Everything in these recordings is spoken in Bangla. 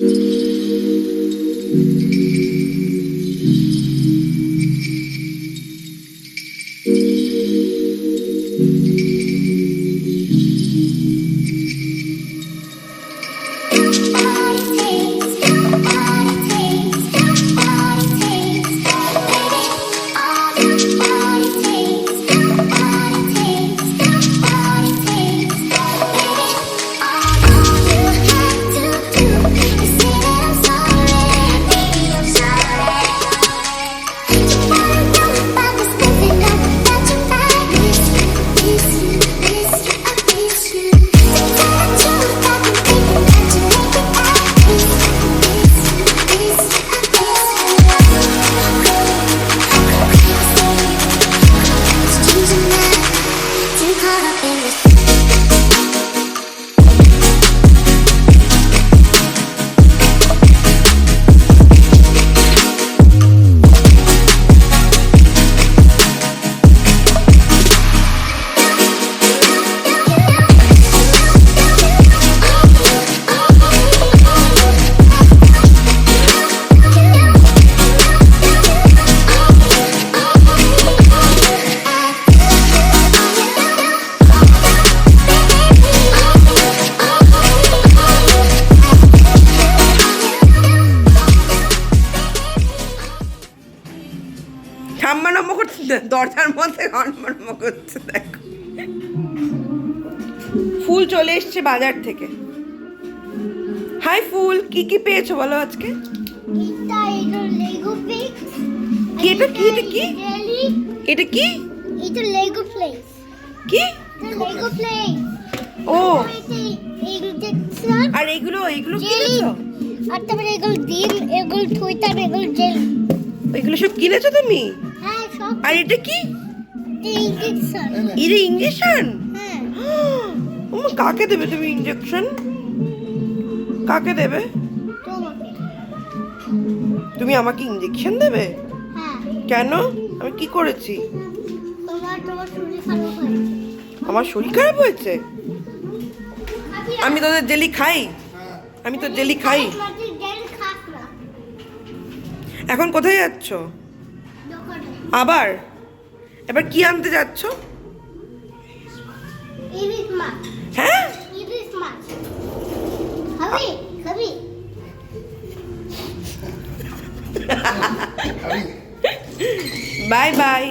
Mm-hmm. ঠাম্মা নম্বর করছে দরজার মধ্যে নম্বর করছে দেখো। ফুল চলে এসছে বাজার থেকে। হাই ফুল কি কি পেয়েছ বলো আজকে? কি এটা কি? এটা কি? এটা কি? এটা লেগো প্লেস কি? লেগো প্লেস ও। আর এগুলো এগুলো কিনেছো আর তারপরে এগুলো ডিম এগুলো থুইতাম এগুলো জেলি এগুলো সব কিনেছো তুমি? আর এটা কি? এটা ইঞ্জেকশন হ্যাঁ। কাকে দেবে তুমি ইঞ্জেকশন কাকে দেবে? তুমি আমাকে ইঞ্জেকশন দেবে? হ্যাঁ। কেন? আমি কি করেছি? আমার শরীর খারাপ হয়েছে? আমি তোদের জেলি খাই? আমি তো জেলি খাই। এখন কোথায় যাচ্ছ? আবার? এবার কি আনতে যাচ্ছ? হ্যাঁ? Bye bye.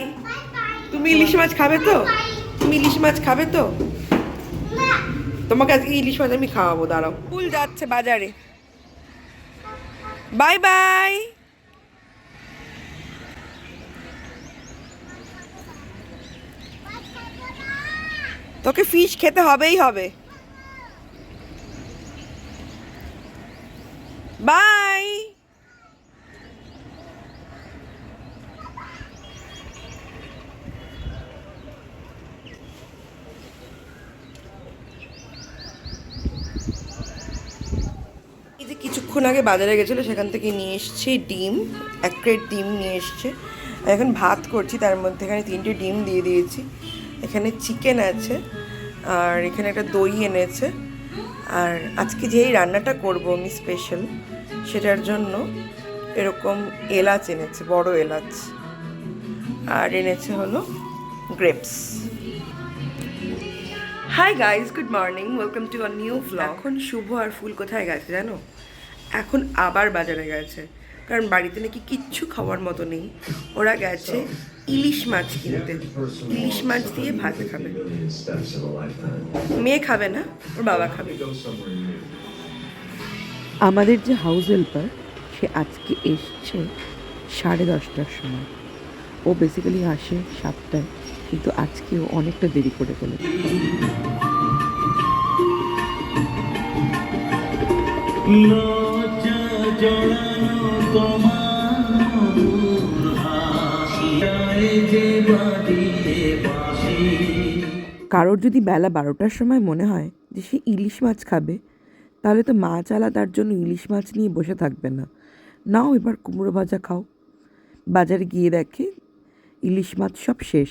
তুমি ইলিশ মাছ খাবে তো? তুমি ইলিশ মাছ খাবে তো? তোমাকে আজকে ইলিশ মাছ আমি খাওয়াবো দাঁড়াও। ফুল যাচ্ছে বাজারে। Bye bye. তোকে ফিশ খেতে হবেই হবে। বাই কিছুক্ষণ আগে বাজারে গেছিল, সেখান থেকে নিয়ে এসছি ডিম, এক প্লেট ডিম নিয়ে এসছে। এখন ভাত করছি, তার মধ্যে এখানে তিনটে ডিম দিয়ে দিয়েছি। এখানে চিকেন আছে আর এখানে একটা দই এনেছে। আর আজকে যেই রান্নাটা করব আমি স্পেশাল সেটার জন্য এরকম এলাচ এনেছে বড় এলাচ। আর এনেছে হলো grapes hi guys good morning welcome to a new vlog এখন শুভ আর ফুল কোথায় গেছে জানো? এখন আবার বাজারে গেছে। কারণ বাড়িতে নাকি কিচ্ছু খাওয়ার মতো নেই। ওরা গেছে ইলিশ মাছ কিনতে। ইলিশ মাছ দিয়ে ভাত খাবে। মেয়ে খাবে না ওর বাবা খাবে। আমাদের যে হাউস হেল্পার সে আজকে এসছে সাড়ে দশটার সময়। ও বেসিক্যালি আসে সাতটায় কিন্তু আজকে ও অনেকটা দেরি করে ফেলেছে জড়ানো তোমার কারোর যদি বেলা বারোটার সময় মনে হয় যে সে ইলিশ মাছ খাবে, তাহলে তো মাছ আলা তার জন্য ইলিশ মাছ নিয়ে বসে থাকবে না নাও এবার কুমড়ো ভাজা খাও বাজারে গিয়ে দেখে ইলিশ মাছ সব শেষ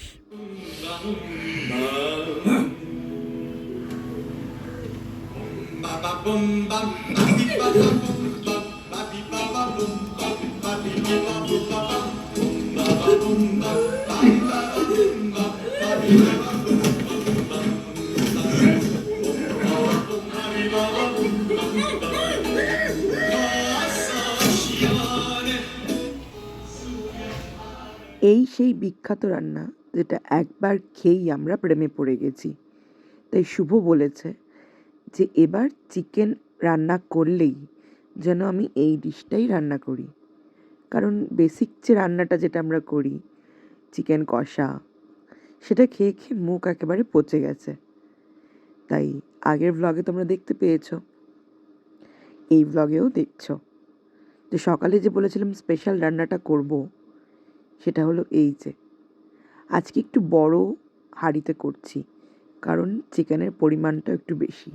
Thank you. সেই বিখ্যাত রান্না যেটা একবার খেয়েই আমরা প্রেমে পড়ে গেছি। তাই শুভ বলেছে যে, এবার চিকেন রান্না করলেই যেন আমি এই ডিশটাই রান্না করি। কারণ বেসিক যে রান্নাটা যেটা আমরা করি, চিকেন কষা, সেটা খেয়ে খেয়ে মুখ একেবারে পচে গেছে। তাই আগের ভ্লগে তোমরা দেখতে পেয়েছ। এই ভ্লগেও দেখছ তো সকালে যে বলেছিলাম স্পেশাল রান্নাটা করব সেটা হলো এই যে, আজকে একটু বড় হাঁড়িতে করছি, কারণ চিকেনের পরিমাণটা একটু বেশি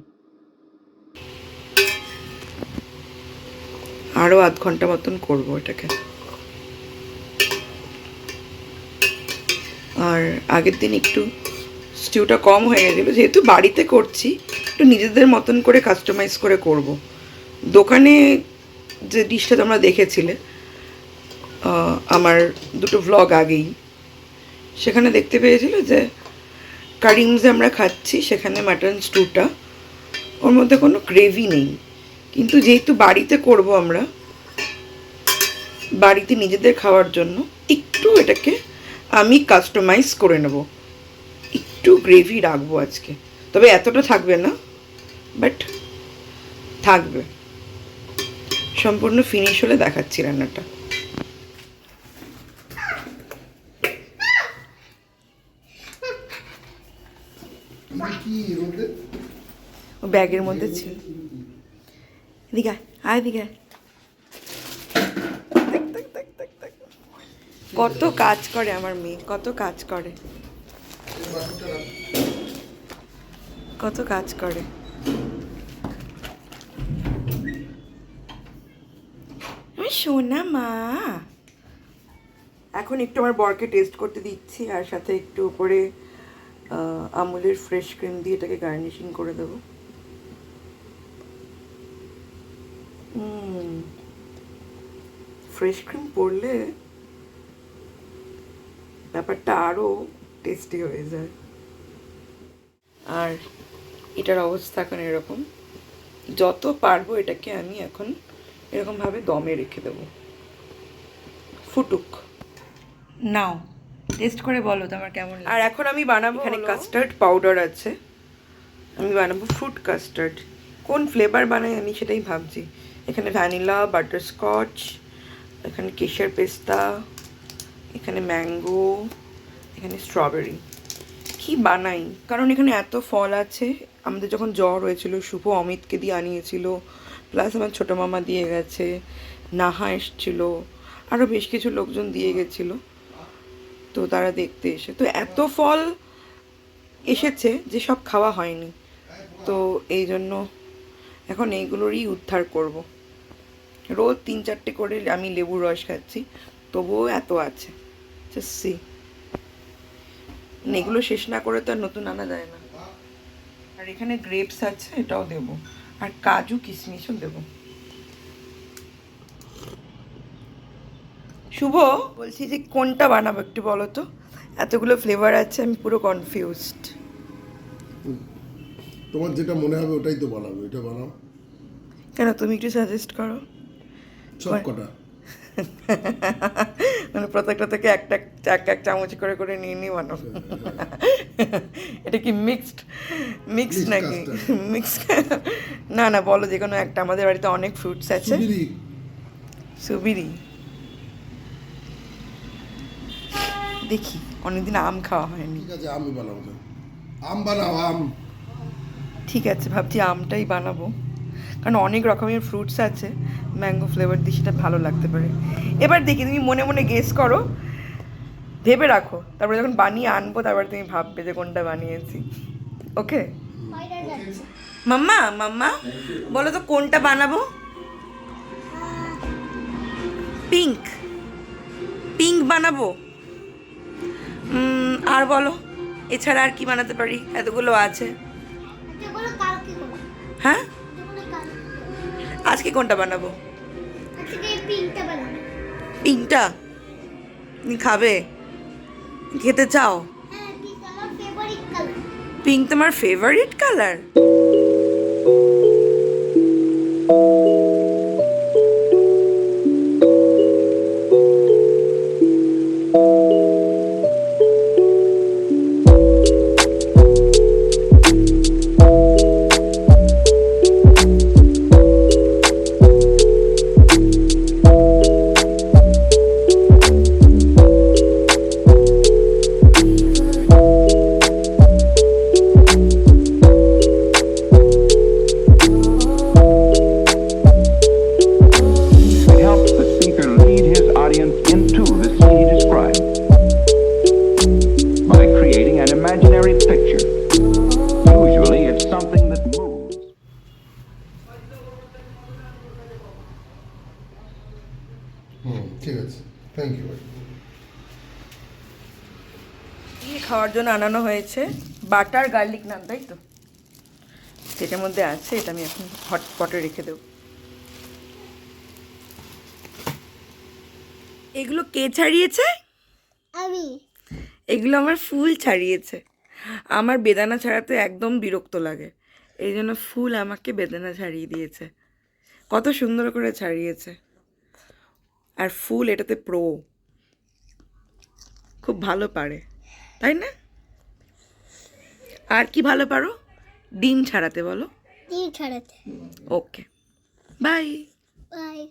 আরও আধ ঘণ্টা মতন করব এটাকে আর আগের দিন একটু স্টিউটা কম হয়ে গেছিল, যেহেতু বাড়িতে করছি, একটু নিজেদের মতন করে কাস্টমাইজ করে করব। দোকানে যে ডিশটা তোমরা দেখেছিলে আমার দুটো ভ্লগ আগেই। সেখানে দেখতে পেয়েছিল যে কারিমসে আমরা খাচ্ছি, সেখানে মাটন স্টুটা ওর মধ্যে কোনো গ্রেভি নেই। কিন্তু যেহেতু বাড়িতে করব আমরা, বাড়িতে নিজেদের খাওয়ার জন্য, একটু এটাকে আমি কাস্টমাইজ করে নেব। একটু গ্রেভি রাখব আজকে। তবে এতটা থাকবে না বাট থাকবে। সম্পূর্ণ ফিনিশ হলে দেখাচ্ছি রান্নাটা। ব্যাগের মধ্যে ছিল। এদিকে আয়, এদিকে। কত কাজ করে আমার মেয়ে কত কাজ করে। কত কাজ করে। সোনা মা। এখন একটু আমার বরকে টেস্ট করতে দিচ্ছি আর সাথে একটু উপরে আমুলের ফ্রেশ ক্রিম দিয়ে এটাকে গার্নিশিং করে দেবো। ফ্রেশ ক্রিম পরলে ব্যাপারটা আরও টেস্টি হয়ে যায়। আর এটার অবস্থা এখন এরকম। যত পারব এটাকে আমি এখন এরকমভাবে দমে রেখে দেবো। ফুটুক। নাও টেস্ট করে বলো তোমার কেমন আর এখন আমি বানাবো এখানে কাস্টার্ড পাউডার আছে। আমি বানাবো ফ্রুট কাস্টার্ড কোন ফ্লেভার বানাই আমি সেটাই ভাবছি। এখানে ভ্যানিলা বাটারস্কচ এখানে কেশর পেস্তা, এখানে ম্যাঙ্গো এখানে স্ট্রবেরি কি বানাই? কারণ এখানে এত ফল আছে। আমাদের যখন জ্বর হয়েছিল, শুভ অমিতকে দিয়ে আনিয়েছিল প্লাস আমার ছোটো মামা দিয়ে গেছে, নাহা এসছিল আরও বেশ কিছু লোকজন দিয়ে গেছিল। তো তারা দেখতে এসে, তো এত ফল এসেছে যে সব খাওয়া হয়নি। তো এই জন্য এখন এইগুলোরই উদ্ধার করব। রোজ তিন চারটে করে আমি লেবুর রস খাচ্ছি তবুও এত আছে। সি এগুলো শেষ না করে তো আর নতুন আনা যায় না। আর এখানে গ্রেপস আছে এটাও দেব। আর কাজু কিশমিশও দেব। শুভ বলছি যে কোনটা বানাবো একটু বলো তো? এতগুলো ফ্লেভার আছে আমি পুরো কনফিউজড তোমার যেটা মনে হবে ওটাই তো বানাবো এটা বানাও। কেন তুমি একটু সাজেস্ট করো। সব কটা মানে প্রত্যেকটা থেকে একটা এক এক চামচ করে করে নিয়ে নিয়ে বানাও এটা কি মিক্সড মিক্সড নাকি. মিক্স না না বলো যে কোনো একটা। আমাদের বাড়িতে অনেক ফ্রুটস আছে। সুবিরি। সুবিরি। দেখি অনেকদিন আম খাওয়া হয়নি। ঠিক আছে আমি বানাবো। আম বানাও আম। ঠিক আছে ভাবছি আমটাই বানাবো। কারণ অনেক রকমের ফ্রুটস আছে ম্যাঙ্গো ফ্লেভার দিয়ে সেটা ভালো লাগতে পারে। এবার দেখি তুমি মনে মনে গেস করো ভেবে রাখো। তারপরে যখন বানিয়ে আনব তারপরে তুমি ভাববে যে কোনটা বানিয়েছি। ওকে মাম্মা মাম্মা বলো তো কোনটা বানাবো? পিঙ্ক পিঙ্ক বানাবো? আর বলো এছাড়া আর কি বানাতে পারি? এতগুলো আছে। হ্যাঁ? আজকে কোনটা বানাবো? পিঙ্কটা খাবে? খেতে চাও? হ্যাঁ পিঙ্ক তোমার ফেভারিট কালার থ্যাংক ইউ খাওয়ার জন্য আনানো হয়েছে বাটার গার্লিক নান তাই তো? যেটার মধ্যে আছে এটা আমি এখন হটপটে রেখে দেবো। এগুলো কে ছাড়িয়েছে? আমি। এগুলো আমার ফুল ছাড়িয়েছে। আমার বেদানা ছাড়াতে একদম বিরক্ত লাগে। এই জন্য ফুল আমাকে বেদানা ছাড়িয়ে দিয়েছে। কত সুন্দর করে ছাড়িয়েছে। আর ফুল এটাতে প্রো খুব ভালো পারে তাই না? আর কি ভালো পারো? ডিম ছাড়াতে বলো। ডিম ছাড়াতে। ওকে। বাই। বাই।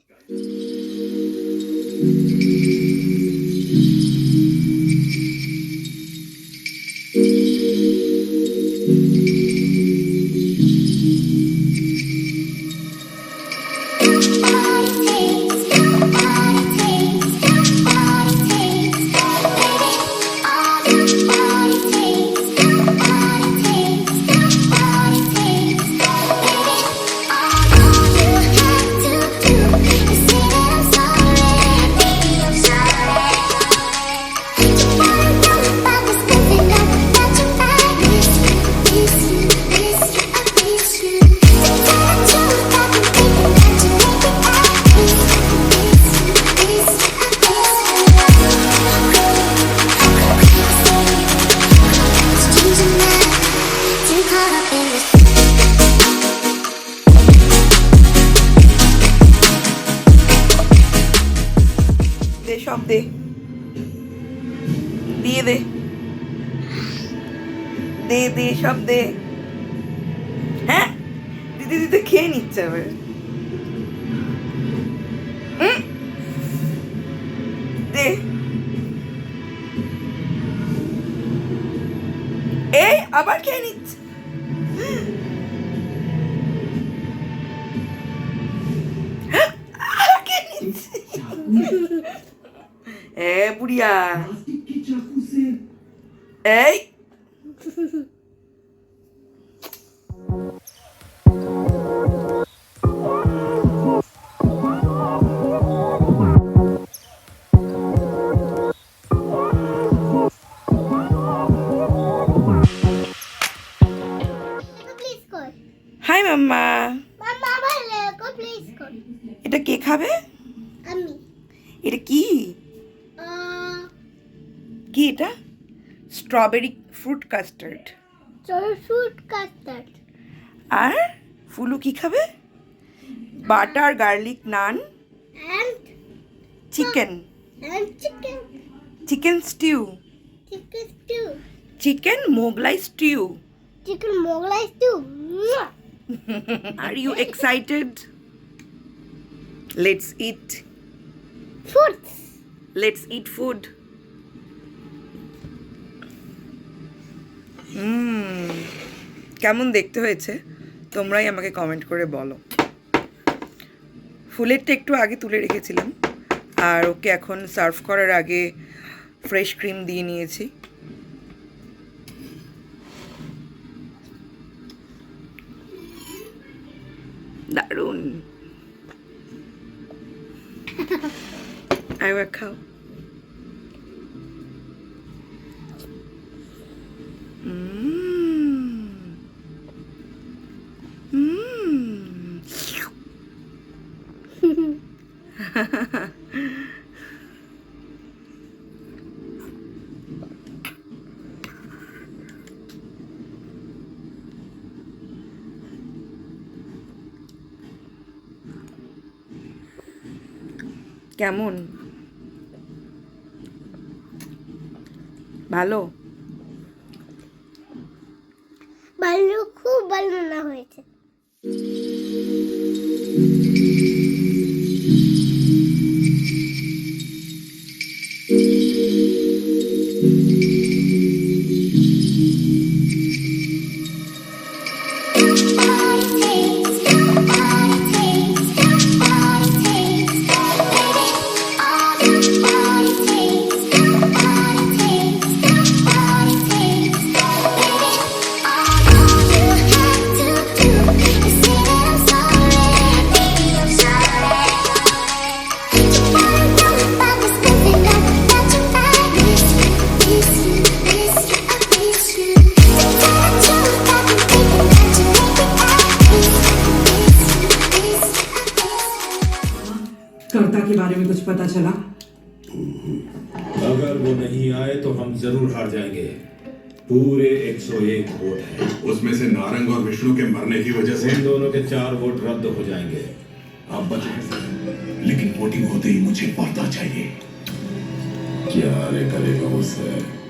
দে দে সব দে। হ্যাঁ? দিদি দিদি খেয়ে নিচ্ছে আবার। দে। এই আবার খেয়ে নিচ্ছে। আবার খেয়ে নিচ্ছে। স্ট্রবেরি ফ্রুট কাস্টার্ড চলো ফ্রুট কাস্টার্ড আর ফুলু কি খাবে? Butter garlic naan and chicken. and chicken. Chicken stew. Chicken stew. Chicken Mughlai stew. Chicken moglai stew. Mwah! Are you excited let's eat fruits. Let's eat কেমন দেখতে হয়েছে? তোমরাই আমাকে কমেন্ট করে বলো। ফুলেরটা একটু আগে তুলে রেখেছিলাম আর ওকে এখন সার্ভ করার আগে ফ্রেশ ক্রিম দিয়ে নিয়েছি। দারুণ। আইবার খাও কেমন? ভালো? पता चला? अगर वो नहीं आए तो हम ज़रूर हार जाएँगे। पूरे 101 वोट हैं। उसमें से नारंग और विष्णु के मरने की वजह से इन दोनों के चार वोट रद्द हो जाएँगे। आप बच लेकिन वोटिंग होते ही मुझे पर्दा चाहिए। क्या रे करेगा उससे